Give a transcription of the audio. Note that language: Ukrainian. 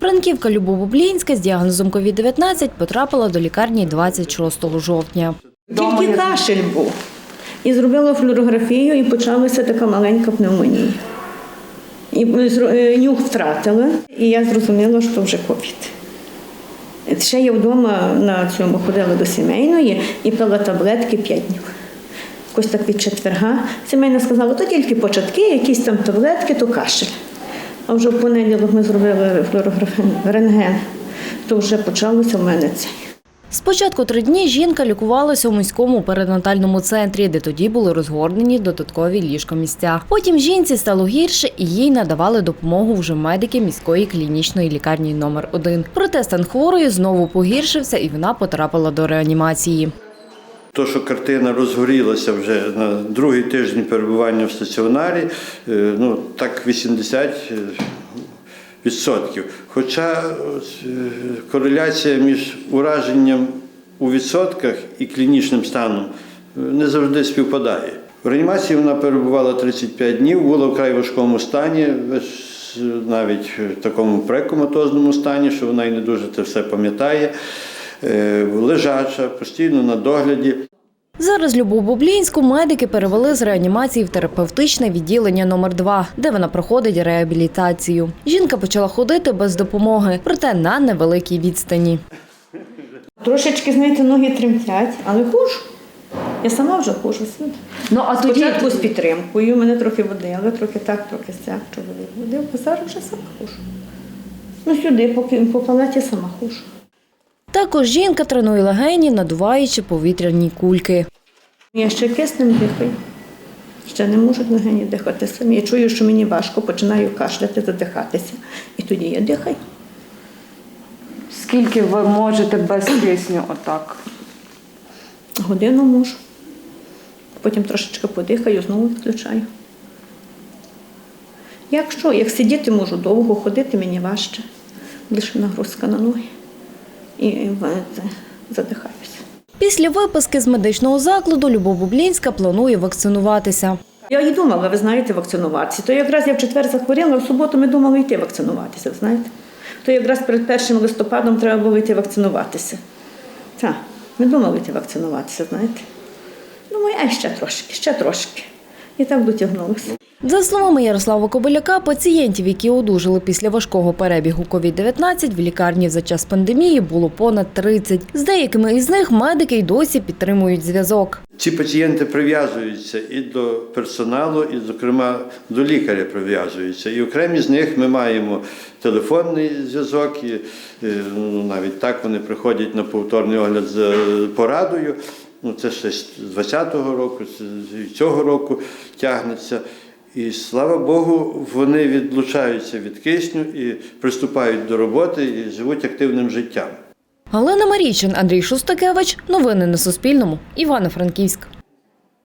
Франківка Любов Бублінська з діагнозом COVID-19 потрапила до лікарні 26 жовтня. Тільки кашель був. І зробила флюорографію, і почалася така маленька пневмонія. І е, нюх втратила, і я зрозуміла, що вже ковід. Ще я вдома на цьому ходила до сімейної і пила таблетки 5 днів. Якось так від четверга. Сімейна сказала, то тільки початки, якісь там таблетки, то кашель. А вже в понеділок ми зробили рентген, то вже почалося в мене це. Спочатку три дні жінка лікувалася у міському перинатальному центрі, де тоді були розгорнені додаткові ліжкомісця. Потім жінці стало гірше і їй надавали допомогу вже медики міської клінічної лікарні номер 1 Проте стан хворої знову погіршився і вона потрапила до реанімації. То, що картина розгорілася вже на другий тиждень перебування в стаціонарі, е, ну так 80 відсотків. Хоча е, кореляція між ураженням у відсотках і клінічним станом е, не завжди співпадає. В реанімації вона перебувала 35 днів, була в край важкому стані, е, навіть в такому прекоматозному стані, що вона і не дуже це все пам'ятає. Е, Лежача, постійно на догляді. Зараз Любов Бублінську медики перевели з реанімації в терапевтичне відділення номер 2 де вона проходить реабілітацію. Жінка почала ходити без допомоги, проте на невеликій відстані. Трошечки, знаєте, ноги тремтять, але хожу. Я сама вже хожу сюди. Ну а Спочатку з підтримкою, мене трохи водили, трохи так, трохи сяк, чоловік водив, а зараз вже сама хожу. Ну сюди, поки по палаті сама хожу. Також жінка тренує легені, надуваючи повітряні кульки. Я ще киснем дихаю. Ще не можуть легені дихати самі. Я чую, що мені важко, починаю кашляти, задихатися. І тоді я дихаю. Скільки ви можете без кисню отак? Годину можу. Потім трошечки подихаю, знову відключаю. Якщо, як сидіти можу довго, ходити мені важче, лише нагрузка на ноги. І це, задихаюся. Після виписки з медичного закладу Любов Бублінська планує вакцинуватися. Я і думала, ви знаєте, вакцинуватися. То якраз я в четвер захворіла, в суботу ми думали йти вакцинуватися, ви знаєте. То якраз перед першим листопадом треба було йти вакцинуватися. Так, ми думали йти вакцинуватися, знаєте. Думаю, а ще трошки, ще трошки. І так дотягнулося. За словами Ярослава Кобиляка, пацієнтів, які одужали після важкого перебігу COVID-19, в лікарні за час пандемії було понад 30. З деякими із них медики й досі підтримують зв'язок. Ці пацієнти прив'язуються і до персоналу, і, зокрема, до лікаря прив'язуються. І окремі з них ми маємо телефонний зв'язок, і е, ну, навіть так вони приходять на повторний огляд з порадою. Ну, це ще з 20-го року, з цього року тягнеться. І слава Богу, вони відлучаються від кисню і приступають до роботи і живуть активним життям. Галина Марійчин, Андрій Шустакевич. Новини на Суспільному. Івано-Франківськ.